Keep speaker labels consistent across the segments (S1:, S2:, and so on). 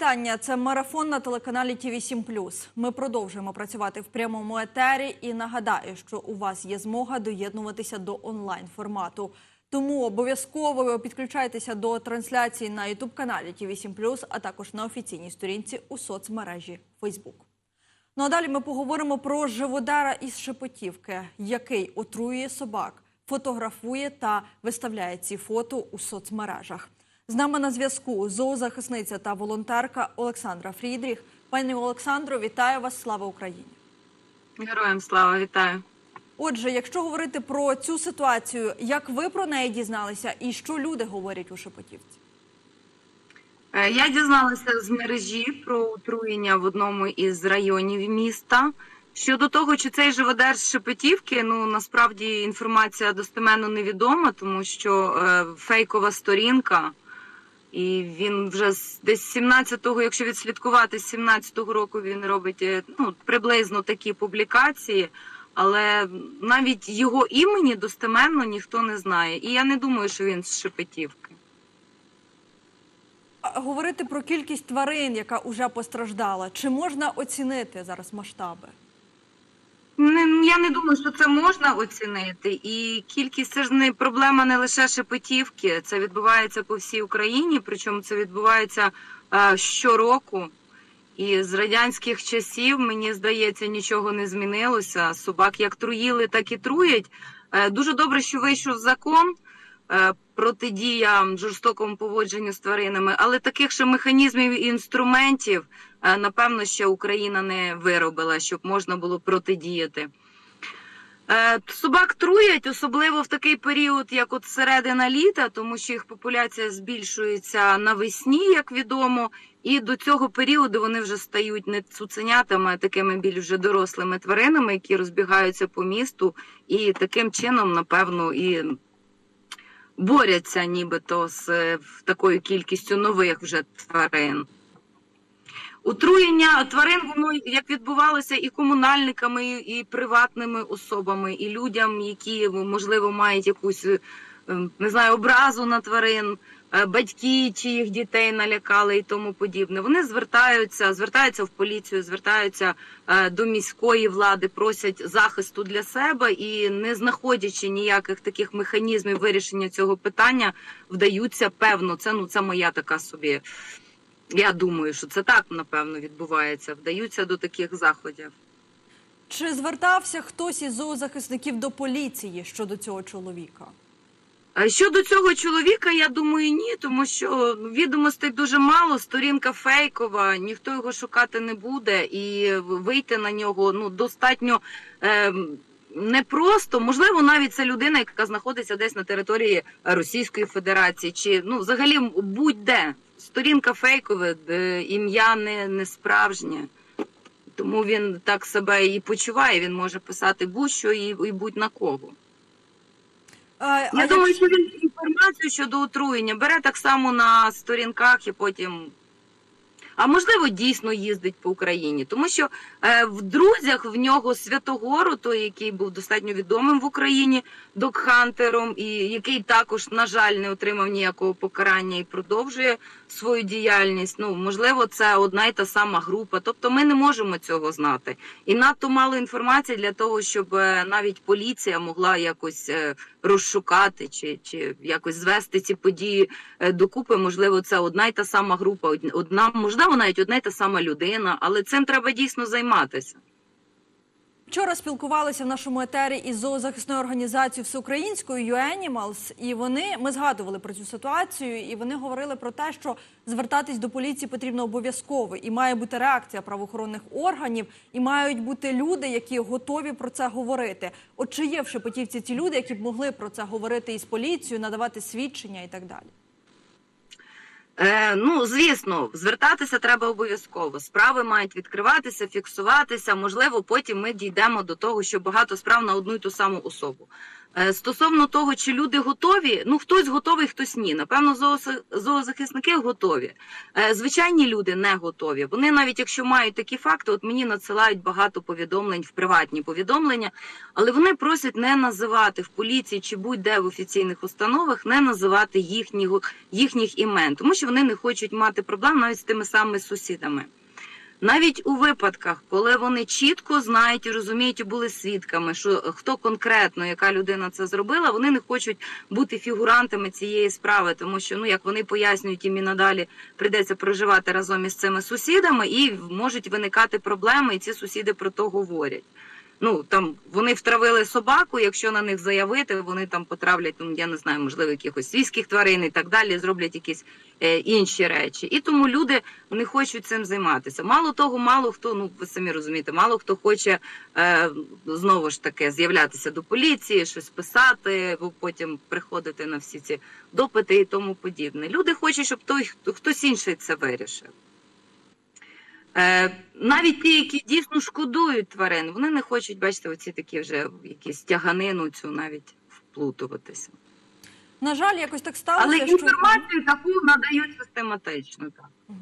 S1: вітання. Це марафон на телеканалі ТІВІ 7 Ми продовжуємо працювати в прямому етері і нагадаю, що у вас є змога доєднуватися до онлайн формату. Тому обов'язково підключайтеся до трансляції на ютуб каналі ТІВІ 7 а також на офіційній сторінці у соцмережі Facebook. Ну а далі ми поговоримо про живодара із Шепетівки, який отруює собак, фотографує та виставляє ці фото у соцмережах. З нами на зв'язку зоозахисниця та волонтерка Олександра Фрідріх. Пані Олександро, вітаю вас! Слава Україні!
S2: Героям слава, вітаю.
S1: Отже, якщо говорити про цю ситуацію, як ви про неї дізналися, і що люди говорять у Шепетівці?
S2: Е, Я дізналася з мережі про отруєння в одному із районів міста. Щодо того, чи цей живодер з Шепетівки, ну насправді інформація достеменно невідома, тому що е, фейкова сторінка, і він вже з десь 17-го, якщо відслідкувати, з 17-го року він робить е, ну, приблизно такі публікації. Але навіть його імені достеменно ніхто не знає. І я не думаю, що він з Шепетівки.
S1: Говорити про кількість тварин, яка вже постраждала, чи можна оцінити зараз масштаби?
S2: Не, я не думаю, що це можна оцінити. І кількість це ж не проблема не лише Шепетівки. Це відбувається по всій Україні, причому це відбувається е, щороку. І з радянських часів, мені здається, нічого не змінилося. Собак як труїли, так і труять. Е, дуже добре, що вийшов закон протидія жорстокому поводженню з тваринами, але таких ще механізмів і інструментів, е, напевно, ще Україна не виробила, щоб можна було протидіяти. Е, Собак труять, особливо в такий період, як от середина літа, тому що їх популяція збільшується навесні, як відомо, і до цього періоду вони вже стають не цуценятами, а такими більш вже дорослими тваринами, які розбігаються по місту, і таким чином, напевно, і борються нібито з е, такою кількістю нових вже тварин. Отруєння тварин воно як відбувалося і комунальниками, і, приватними особами, і людям, які можливо мають якусь е, не знаю, образу на тварин, батьки чиїх дітей налякали і тому подібне. Вони звертаються, звертаються в поліцію, звертаються е, до міської влади, просять захисту для себе і, не знаходячи ніяких таких механізмів вирішення цього питання, вдаються певно. Це ну це моя така собі. Я думаю, що це так напевно відбувається. Вдаються до таких заходів.
S1: Чи звертався хтось із зоозахисників до поліції щодо цього чоловіка?
S2: Щодо цього чоловіка, я думаю, ні, тому що відомостей дуже мало, сторінка фейкова, ніхто його шукати не буде, і вийти на нього ну достатньо е, непросто. Можливо, навіть це людина, яка знаходиться десь на території Російської Федерації, чи ну взагалі будь-де. Сторінка фейкова, де ім'я не, не справжнє. Тому він так себе і почуває. Він може писати будь-що і, і будь-на кого.
S1: А,
S2: Я
S1: а
S2: думаю, що він інформацію щодо отруєння бере так само на сторінках і потім. А можливо, дійсно їздить по Україні, тому що е, в друзях в нього Святогору, той, який був достатньо відомим в Україні докхантером, і який також, на жаль, не отримав ніякого покарання і продовжує свою діяльність. Ну, можливо, це одна й та сама група. Тобто ми не можемо цього знати. І надто мало інформації для того, щоб е, навіть поліція могла якось е, розшукати чи, чи якось звести ці події е, докупи. Можливо, це одна й та сама група, од- одна, можливо, навіть одна й та сама людина, але цим треба дійсно займатися.
S1: Вчора спілкувалися в нашому етері із зоозахисною організацією всеукраїнською UAnimals, і вони ми згадували про цю ситуацію, і вони говорили про те, що звертатись до поліції потрібно обов'язково, і має бути реакція правоохоронних органів, і мають бути люди, які готові про це говорити. От чи є в Шепетівці ці люди, які б могли про це говорити із поліцією, надавати свідчення і так далі?
S2: Е, ну, звісно, звертатися треба обов'язково. Справи мають відкриватися, фіксуватися. Можливо, потім ми дійдемо до того, що багато справ на одну й ту саму особу. Е, Стосовно того, чи люди готові, ну хтось готовий, хтось ні. Напевно, зооза- зоозахисники готові. Е, Звичайні люди не готові. Вони навіть якщо мають такі факти, от мені надсилають багато повідомлень в приватні повідомлення, але вони просять не називати в поліції чи будь-де в офіційних установах, не називати їхніх, їхніх імен, тому що вони не хочуть мати проблем навіть з тими самими сусідами. Навіть у випадках, коли вони чітко знають і розуміють і були свідками, що хто конкретно, яка людина це зробила, вони не хочуть бути фігурантами цієї справи, тому що ну як вони пояснюють, їм і надалі прийдеться проживати разом із цими сусідами, і можуть виникати проблеми, і ці сусіди про то говорять. Ну там вони втравили собаку. Якщо на них заявити, вони там потравлять, ну я не знаю, можливо, якихось свійських тварин і так далі, зроблять якісь е, інші речі. І тому люди не хочуть цим займатися. Мало того, мало хто, ну ви самі розумієте, мало хто хоче е, знову ж таки з'являтися до поліції, щось писати, бо потім приходити на всі ці допити і тому подібне. Люди хочуть, щоб той хто- хтось інший це вирішив. Е, навіть ті, які дійсно шкодують тварин, вони не хочуть, бачите, оці такі вже якісь тяганину цю навіть вплутуватися.
S1: На жаль, якось так сталося,
S2: Але
S1: що
S2: інформацію таку надають систематично. Так.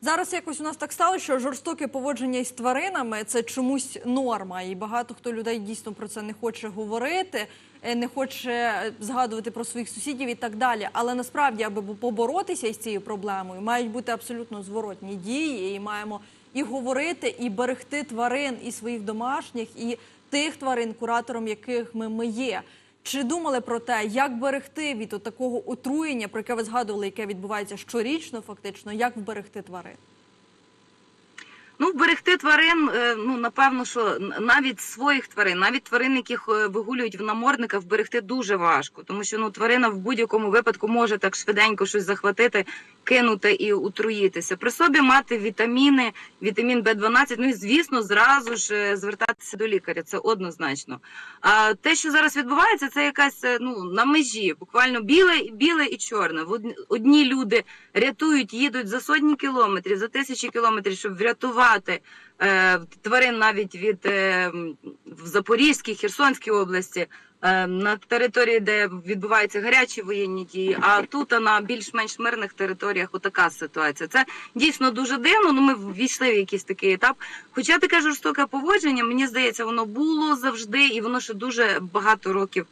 S1: Зараз якось у нас так сталося, що жорстоке поводження із тваринами це чомусь норма, і багато хто людей дійсно про це не хоче говорити, е, не хоче згадувати про своїх сусідів і так далі. Але насправді, аби поборотися із цією проблемою, мають бути абсолютно зворотні дії, і маємо і говорити, і берегти тварин, і своїх домашніх, і тих тварин, куратором яких ми, ми є. Чи думали про те, як берегти від такого отруєння, про яке ви згадували, яке відбувається щорічно, фактично, як вберегти тварин?
S2: Ну, вберегти тварин, е, ну напевно, що навіть своїх тварин, навіть тварин, яких е, вигулюють в намордниках, вберегти дуже важко, тому що ну тварина в будь-якому випадку може так швиденько щось захватити, кинути і утруїтися. При собі мати вітаміни, вітамін Б12, ну і звісно, зразу ж е, звертатися до лікаря. Це однозначно. А те, що зараз відбувається, це якась ну на межі, буквально біле, біле і чорне. Одні люди рятують, їдуть за сотні кілометрів, за тисячі кілометрів, щоб врятувати е, тварин навіть від е, в Запорізькій, Херсонській області. е, На території, де відбуваються гарячі воєнні дії, а тут на більш-менш мирних територіях отака ситуація. Це дійсно дуже дивно. Ну ми ввійшли в якийсь такий етап. Хоча таке жорстоке поводження, мені здається, воно було завжди, і воно ще дуже багато років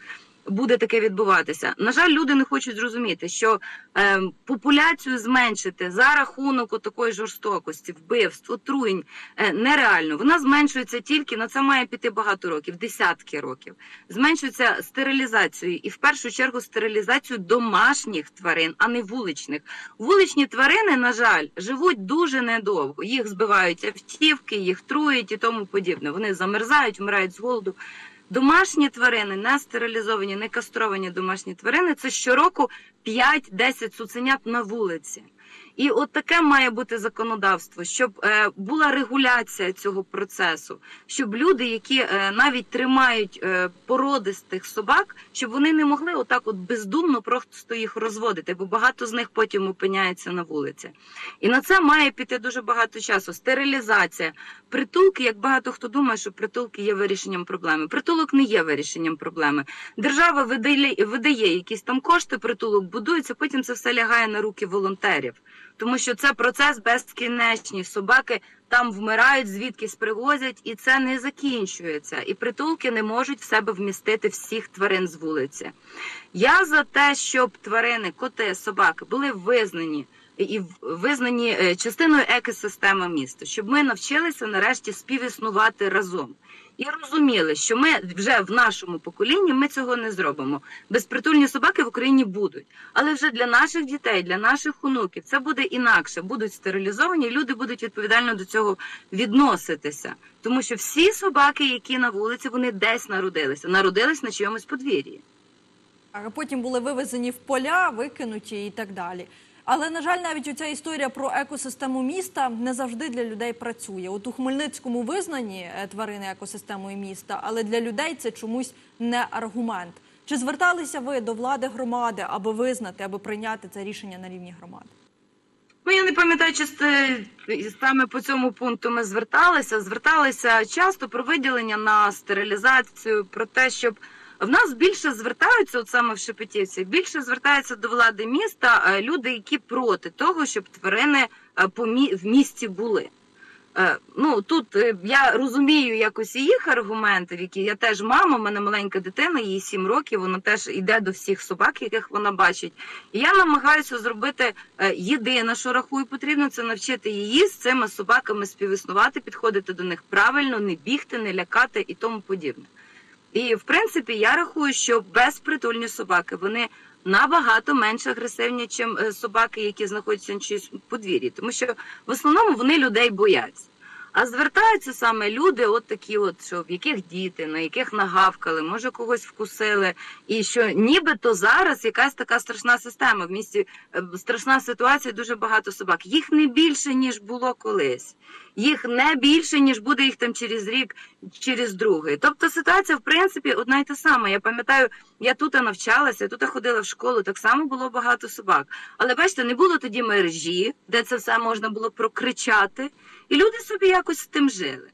S2: буде таке відбуватися. На жаль, люди не хочуть зрозуміти, що е, популяцію зменшити за рахунок такої жорстокості, вбивств, отруєнь е, нереально. Вона зменшується тільки на це має піти багато років, десятки років. Зменшується стерилізацією і в першу чергу стерилізацію домашніх тварин, а не вуличних. Вуличні тварини, на жаль, живуть дуже недовго. Їх збивають автівки, їх трують і тому подібне. Вони замерзають, вмирають з голоду. Домашні тварини, не стерилізовані, не кастровані домашні тварини це щороку 5-10 цуценят на вулиці. І от таке має бути законодавство, щоб е, була регуляція цього процесу, щоб люди, які е, навіть тримають е, породистих собак, щоб вони не могли отак от бездумно просто їх розводити, бо багато з них потім опиняється на вулиці. І на це має піти дуже багато часу. Стерилізація, притулки, як багато хто думає, що притулки є вирішенням проблеми. Притулок не є вирішенням проблеми. Держава видає, видає якісь там кошти, притулок будується, потім це все лягає на руки волонтерів. Тому що це процес безкінечний. Собаки там вмирають, звідкись привозять, і це не закінчується. І притулки не можуть в себе вмістити всіх тварин з вулиці. Я за те, щоб тварини, коти, собаки були визнані і визнані е, частиною екосистеми міста, щоб ми навчилися нарешті співіснувати разом. І розуміли, що ми вже в нашому поколінні ми цього не зробимо. Безпритульні собаки в Україні будуть, але вже для наших дітей, для наших онуків це буде інакше. Будуть стерилізовані, люди будуть відповідально до цього відноситися. Тому що всі собаки, які на вулиці, вони десь народилися, народились на чиємусь подвір'ї.
S1: А потім були вивезені в поля, викинуті і так далі. Але на жаль, навіть оця історія про екосистему міста не завжди для людей працює. От у Хмельницькому визнані е, тварини екосистемою міста, але для людей це чомусь не аргумент. Чи зверталися ви до влади громади, аби визнати, аби прийняти це рішення на рівні громади?
S2: Ну, я не пам'ятаю, чи саме по цьому пункту ми зверталися. Зверталися часто про виділення на стерилізацію, про те, щоб В нас більше звертаються, от саме в Шепетівці, більше звертаються до влади міста е, люди, які проти того, щоб тварини е, в місті були. Е, Ну тут я розумію якось і їх аргументи, які я теж мама, в мене маленька дитина, їй 7 років, вона теж йде до всіх собак, яких вона бачить. І я намагаюся зробити єдине, що рахую, потрібно це навчити її з цими собаками співіснувати, підходити до них правильно, не бігти, не лякати і тому подібне. І в принципі я рахую, що безпритульні собаки вони набагато менш агресивні, ніж собаки, які знаходяться на чиїсь подвір'ї, тому що в основному вони людей бояться. А звертаються саме люди, от такі, от що в яких діти, на яких нагавкали, може когось вкусили, і що нібито зараз якась така страшна система. В місті е, страшна ситуація, дуже багато собак. Їх не більше ніж було колись. Їх не більше ніж буде їх там через рік, через другий. Тобто ситуація, в принципі, одна й та сама. Я пам'ятаю, я тут навчалася, тут ходила в школу, так само було багато собак. Але бачите, не було тоді мережі, де це все можна було прокричати, і люди собі якось з тим жили.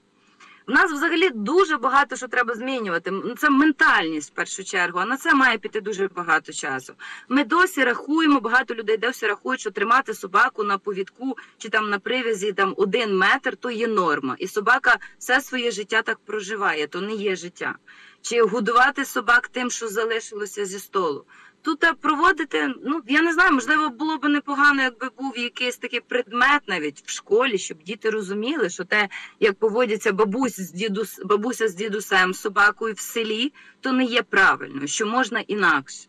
S2: Нас взагалі дуже багато що треба змінювати. Це ментальність в першу чергу, а на це має піти дуже багато часу. Ми досі рахуємо, багато людей досі рахують, що тримати собаку на повідку чи там на привязі там один метр то є норма. І собака все своє життя так проживає, то не є життя. Чи годувати собак тим, що залишилося зі столу. Тут е, проводити, ну я не знаю, можливо, було б непогано, якби був якийсь такий предмет навіть в школі, щоб діти розуміли, що те, як поводяться бабусь з дідус, бабуся з дідусем, собакою в селі, то не є правильно, що можна інакше.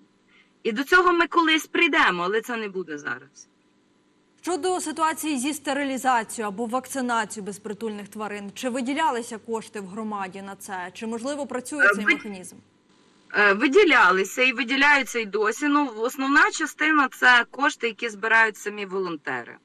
S2: І до цього ми колись прийдемо, але це не буде зараз.
S1: Щодо ситуації зі стерилізацією або вакцинацією безпритульних тварин, чи виділялися кошти в громаді на це? Чи можливо працює
S2: Е,
S1: цей
S2: ви-
S1: механізм?
S2: Е, Виділялися і виділяються й досі. Ну, основна частина це кошти, які збирають самі волонтери.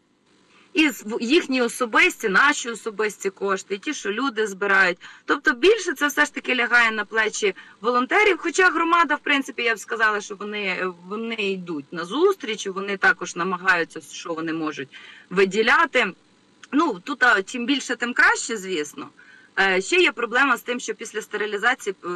S2: І їхні особисті, наші особисті кошти, і ті, що люди збирають. Тобто більше це все ж таки лягає на плечі волонтерів. Хоча громада, в принципі, я б сказала, що вони, вони йдуть на зустріч, вони також намагаються, що вони можуть виділяти. Ну тут а, чим більше, тим краще, звісно. Е, Ще є проблема з тим, що після стерилізації е,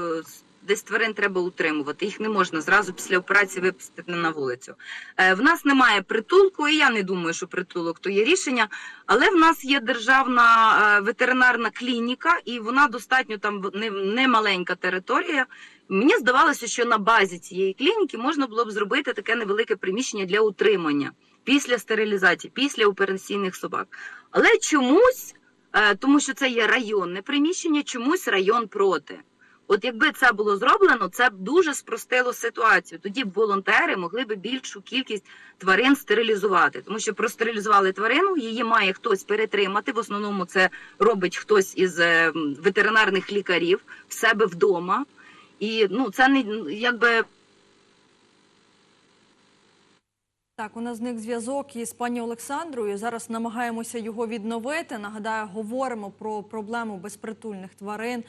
S2: десь тварин треба утримувати. Їх не можна зразу після операції випустити на вулицю. Е, В нас немає притулку, і я не думаю, що притулок то є рішення. Але в нас є державна е, ветеринарна клініка, і вона достатньо там в- не, не маленька територія. Мені здавалося, що на базі цієї клініки можна було б зробити таке невелике приміщення для утримання після стерилізації, після операційних собак. Але чомусь, е, тому що це є районне приміщення, чомусь район проти. От якби це було зроблено, це б дуже спростило ситуацію. Тоді б волонтери могли б більшу кількість тварин стерилізувати, тому що простерилізували тварину, її має хтось перетримати. В основному це робить хтось із е, ветеринарних лікарів в себе вдома. І ну це не якби
S1: Так, у нас зник зв'язок із пані Олександрою. Зараз намагаємося його відновити. Нагадаю, говоримо про проблему безпритульних тварин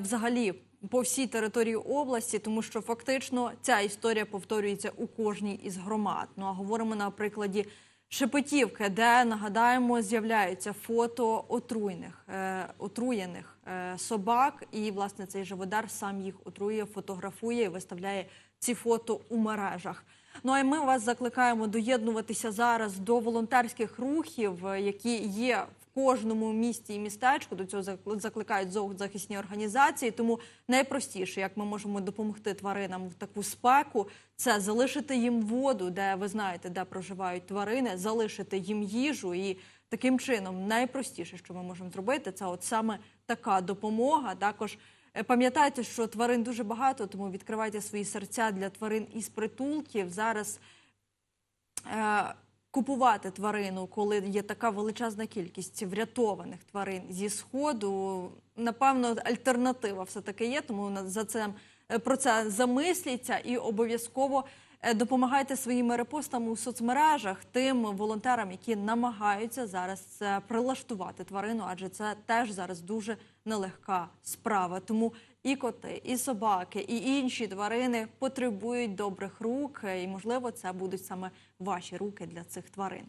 S1: взагалі по всій території області, тому що фактично ця історія повторюється у кожній із громад. Ну а говоримо на прикладі Шепетівки, де нагадаємо, з'являються фото отруйних, е, отруєних е, собак, і власне цей живодар сам їх отрує, фотографує і виставляє ці фото у мережах. Ну а ми вас закликаємо доєднуватися зараз до волонтерських рухів, е, які є кожному місті і містечку. До цього зак- закликають зоозахисні організації. Тому найпростіше, як ми можемо допомогти тваринам в таку спеку, це залишити їм воду, де ви знаєте, де проживають тварини, залишити їм їжу і. Таким чином, найпростіше, що ми можемо зробити, це от саме така допомога. Також Е, Пам'ятайте, що тварин дуже багато, тому відкривайте свої серця для тварин із притулків. Зараз е, купувати тварину, коли є така величезна кількість врятованих тварин зі сходу, напевно, альтернатива все таки є. Тому за це е, про це замисліться і обов'язково. Е, Допомагайте своїми репостами у соцмережах тим волонтерам, які намагаються зараз прилаштувати тварину, адже це теж зараз дуже нелегка справа. Тому і коти, і собаки, і інші тварини потребують добрих рук, е, і можливо, це будуть саме ваші руки для цих тварин.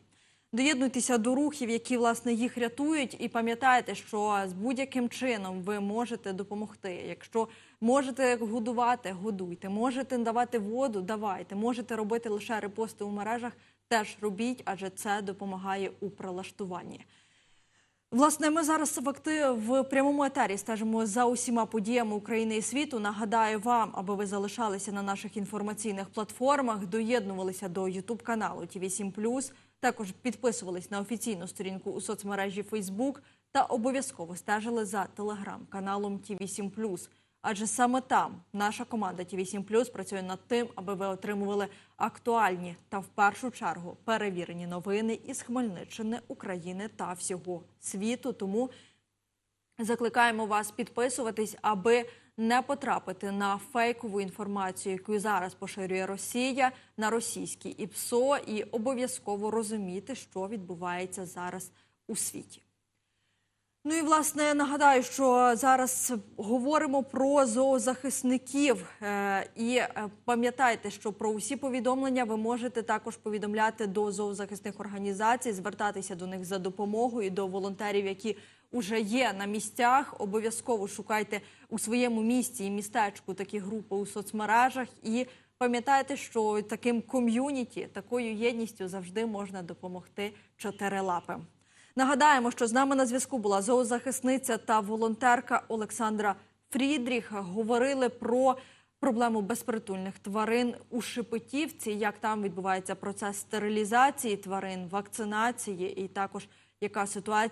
S1: Доєднуйтеся до рухів, які власне їх рятують, і пам'ятайте, що з будь-яким чином ви можете допомогти. Якщо можете годувати, годуйте, можете давати воду, давайте, можете робити лише репости у мережах, теж робіть, адже це допомагає у прилаштуванні. Власне, ми зараз в в прямому етері стежимо за усіма подіями України і світу. Нагадаю вам, аби ви залишалися на наших інформаційних платформах, доєднувалися до Ютуб каналу ТВ 7 також підписувались на офіційну сторінку у соцмережі Фейсбук та обов'язково стежили за телеграм-каналом ТВ 7 Адже саме там наша команда ТВ 7 працює над тим, аби ви отримували актуальні та в першу чергу перевірені новини із Хмельниччини, України та всього світу. Тому закликаємо вас підписуватись, аби не потрапити на фейкову інформацію, яку зараз поширює Росія на російській ІПСО, і обов'язково розуміти, що відбувається зараз у світі. Ну і власне нагадаю, що зараз говоримо про зоозахисників. Е, І е, пам'ятайте, що про усі повідомлення ви можете також повідомляти до зоозахисних організацій, звертатися до них за допомогою до волонтерів, які вже є на місцях. Обов'язково шукайте у своєму місті і містечку такі групи у соцмережах. І пам'ятайте, що таким ком'юніті, такою єдністю завжди можна допомогти чотирилапим. Нагадаємо, що з нами на зв'язку була зоозахисниця та волонтерка Олександра Фрідріх. Говорили про проблему безпритульних тварин у Шепетівці, як там відбувається процес стерилізації тварин, вакцинації, і також яка ситуація.